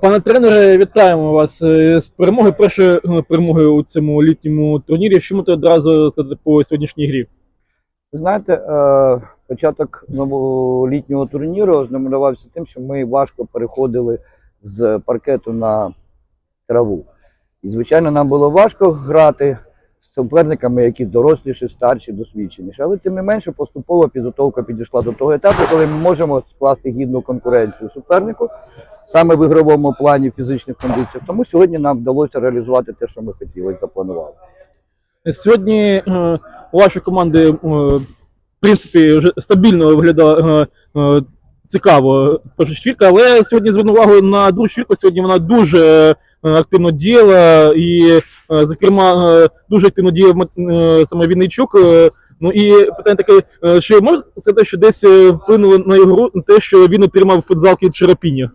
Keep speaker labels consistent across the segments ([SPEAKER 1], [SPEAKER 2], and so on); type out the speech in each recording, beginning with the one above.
[SPEAKER 1] Пане тренере, вітаємо вас е, з перемоги. Першої е, перемоги у цьому літньому турнірі. Що можете одразу сказати по сьогоднішній грі?
[SPEAKER 2] Ви знаєте, е, початок новолітнього турніру знаменувався тим, що ми важко переходили з паркету на траву. І, звичайно, нам було важко грати з суперниками, які доросліші, старші, досвідченіші. Але тим не менше, поступово підготовка підійшла до того етапу, коли ми можемо скласти гідну конкуренцію супернику саме в ігровому плані фізичних кондиціях. Тому сьогодні нам вдалося реалізувати те, що ми хотіли і запланували.
[SPEAKER 1] Сьогодні е, у вашої команди, е, в принципі, вже стабільно виглядала е, цікаво перша четвірка, але сьогодні звернув увагу на другу четвірку. Сьогодні вона дуже активно діяла і, зокрема, дуже активно діяв саме Вінничук. Ну і питання таке, чи можна сказати, що десь вплинуло на його те, що він отримав футзалки від Черепіня?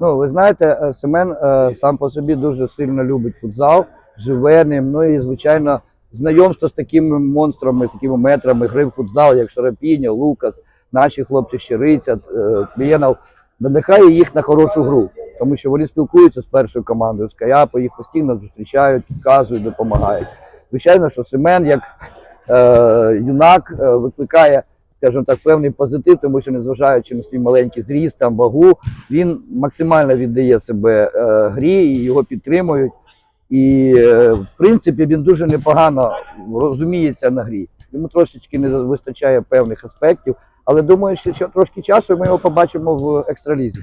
[SPEAKER 2] Ну, ви знаєте, е, Семен е, сам по собі дуже сильно любить футзал, живе ним. Ну і, звичайно, знайомство з такими монстрами, такими метрами гри в футзал, як Шарапіння, Лукас, наші хлопці Щириця, е, Клієнов, надихає їх на хорошу гру, тому що вони спілкуються з першою командою, з Каяпо, їх постійно зустрічають, підказують, допомагають. Звичайно, що Семен, як е, юнак, е, викликає, скажімо так, певний позитив, тому що незважаючи на свій маленький зріст, там вагу, він максимально віддає себе е, грі, і його підтримують. І, е, в принципі, він дуже непогано розуміється на грі. Йому трошечки не вистачає певних аспектів, але думаю, що ще трошки часу ми його побачимо в екстралізі.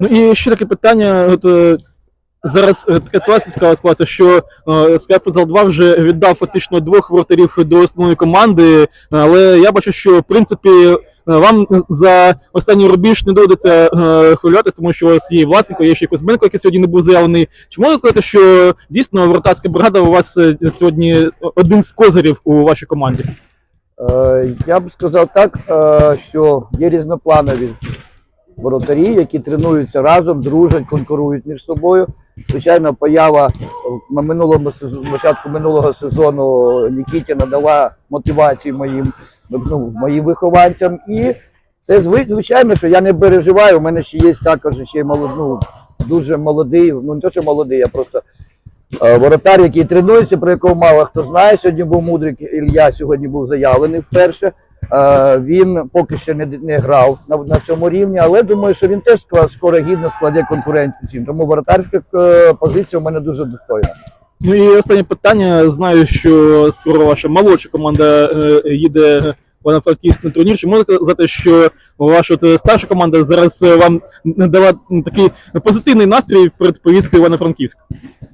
[SPEAKER 1] Ну і ще таке питання. От, е, зараз е, така ситуація цікава склалася, що е, Sky Futsal 2 вже віддав фактично двох воротарів до основної команди, але я бачу, що в принципі е, вам за останній рубіж не доведеться е, хвилюватися, тому що у вас є власник, є ще Кузьменко, який сьогодні не був заявлений. Чи можна сказати, що дійсно воротарська бригада у вас е, сьогодні один з козирів у вашій команді?
[SPEAKER 2] Е, я б сказав так, е, що є різнопланові воротарі, які тренуються разом, дружать, конкурують між собою. Звичайно, поява на минулому початку минулого сезону Нікітіна дала мотивацію моїм, ну, моїм вихованцям. І це звичайно, що я не переживаю. У мене ще є також ще ну, дуже молодий, ну не то, що молодий, а просто е, воротар, який тренується, про якого мало хто знає. Сьогодні був Мудрик Ілля, сьогодні був заявлений вперше. Е, Він поки що не, не грав на, на цьому рівні, але думаю, що він теж склад, скоро гідно складе конкуренцію. всім. Тому воротарська е, позиція у мене дуже достойна.
[SPEAKER 1] Ну і останнє питання. Знаю, що скоро ваша молодша команда е, їде в Івано-Франківськ на турнір. Чи можете сказати, що ваша от, старша команда зараз е, вам дала такий позитивний настрій перед поїздкою Івано-Франківськ?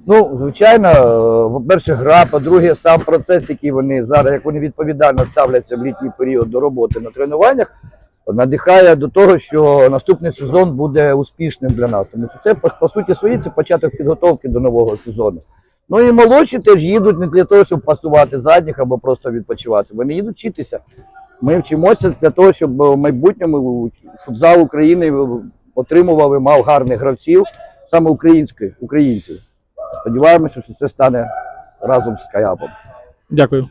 [SPEAKER 2] Ну, звичайно, е, по-перше, гра, по-друге, сам процес, який вони зараз, як вони відповідально ставляться в літній період до роботи на тренуваннях, надихає до того, що наступний сезон буде успішним для нас. Тому що це по суті свої це початок підготовки до нового сезону. Ну і молодші теж їдуть не для того, щоб пасувати задніх або просто відпочивати. Вони їдуть вчитися. Ми вчимося для того, щоб в майбутньому футзал України отримував і мав гарних гравців, саме українських українців. Сподіваємося, що це стане разом з Каяпом.
[SPEAKER 1] Дякую.